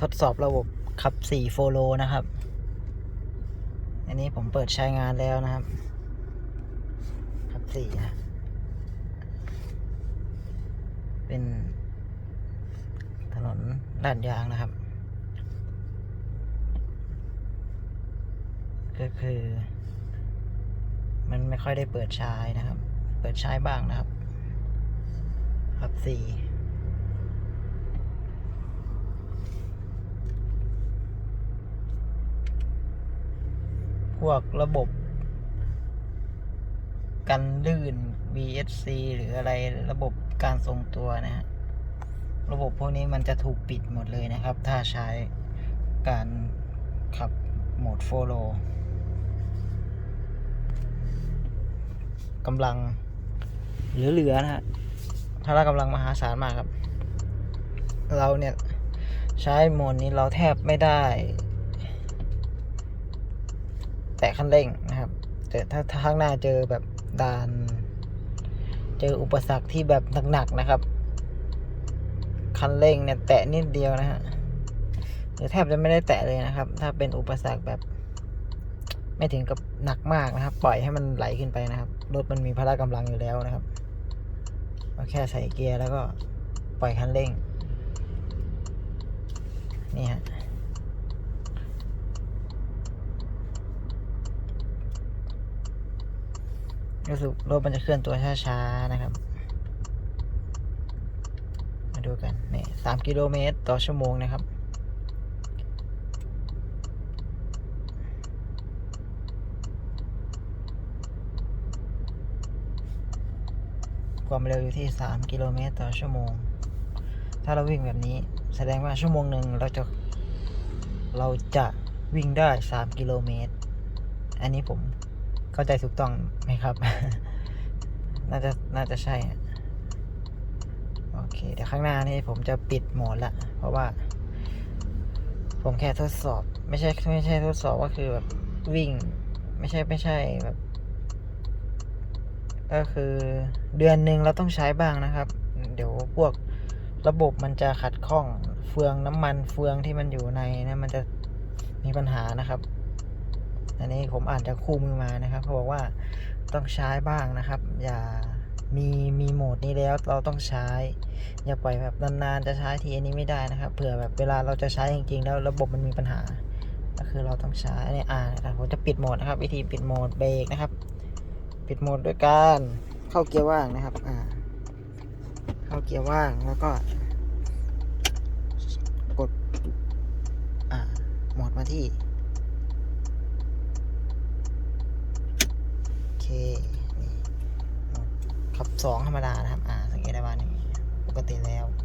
ทดสอบระบบขับ4โฟโลนะครับ อันนี้ผมเปิดใช้งานแล้วนะครับ ขับ4นะเป็นถนนลาดยางนะครับ ก็คือ มันไม่ค่อยได้เปิดใช้นะครับ เปิดใช้บ้างนะครับครับสี่ พวกระบบ กันลื่น VSC หรืออะไรระบบการทรงตัวนะฮะระบบพวกนี้มันจะถูกปิดหมดเลยนะครับ ถ้าใช้การขับโหมดโฟโลกำลังเหลือๆนะฮะถ้าเรากำลังมหาศาลมากครับ เราเนี่ย ใช้โหมดนี้เราแทบไม่ได้ แตะคันเร่งนะครับแต่ถ้าถ้าข้างหน้าเจอแบบด่าน เจออุปสรรคที่แบบหนักๆนะครับ คันเร่งเนี่ยแตะนิดเดียวนะฮะหรือแทบจะไม่ได้แตะเลยนะครับ ถ้าเป็นอุปสรรคแบบ ไม่ถึงกับหนักมากนะครับ ปล่อยให้มันไหลขึ้นไปนะครับรถมันมีพละกำลังอยู่แล้วนะครับก็แค่ใส่เกียร์แล้วก็ปล่อยคันเร่งนี่ฮะ รู้สึกรถมันจะเคลื่อนตัวช้าๆนะครับ มาดูกันนี่สามกิโลเมตรต่อชั่วโมงนะครับ ความเร็วอยู่ที่ 3 กิโลเมตรต่อชั่วโมง ถ้าเราวิ่งแบบนี้แสดงว่าชั่วโมงหนึ่งเราจะเราจะวิ่งได้ 3 กิโลเมตร อันนี้ผม เข้าใจถูกต้องไหมครับ น่าจะน่าจะใช่โอเค เดี๋ยวข้างหน้านี่ผมจะปิดโหมดละ เพราะว่า ผมแค่ทดสอบ ไม่ใช่ไม่ใช่ทดสอบก็คือแบบวิ่ง ไม่ใช่ไม่ใช่แบบ ก็คือเดือนหนึ่งเราต้องใช้บ้างนะครับ เดี๋ยวพวกระบบมันจะขัดข้อง เฟืองน้ำมันเฟืองที่มันอยู่ในนะมันจะมีปัญหานะครับ อันนี้ผมอ่านจากคู่มือมานะครับเขาบอกว่าต้องใช้บ้างนะครับ อย่ามีมีโหมดนี้แล้วเราต้องใช้ อย่าปล่อยแบบนานๆจะใช้ทีอันนี้ไม่ได้นะครับเผื่อแบบเวลาเราจะใช้จริงๆแล้วระบบมันมีปัญหา ก็คือเราต้องใช้อันนี้อ่าแต่ผมจะปิดโหมดนะครับ วิธีปิดโหมดเบรกนะครับ ปิดโหมดด้วยการเข้าเกียร์ว่างนะครับอ่าเข้าเกียร์ว่างแล้วก็กดอ่าโหมดมาที่ โอเค นี่โหมด ขับสองธรรมดานะครับ อ่า สังเกตได้ว่านี่ปกติแล้ว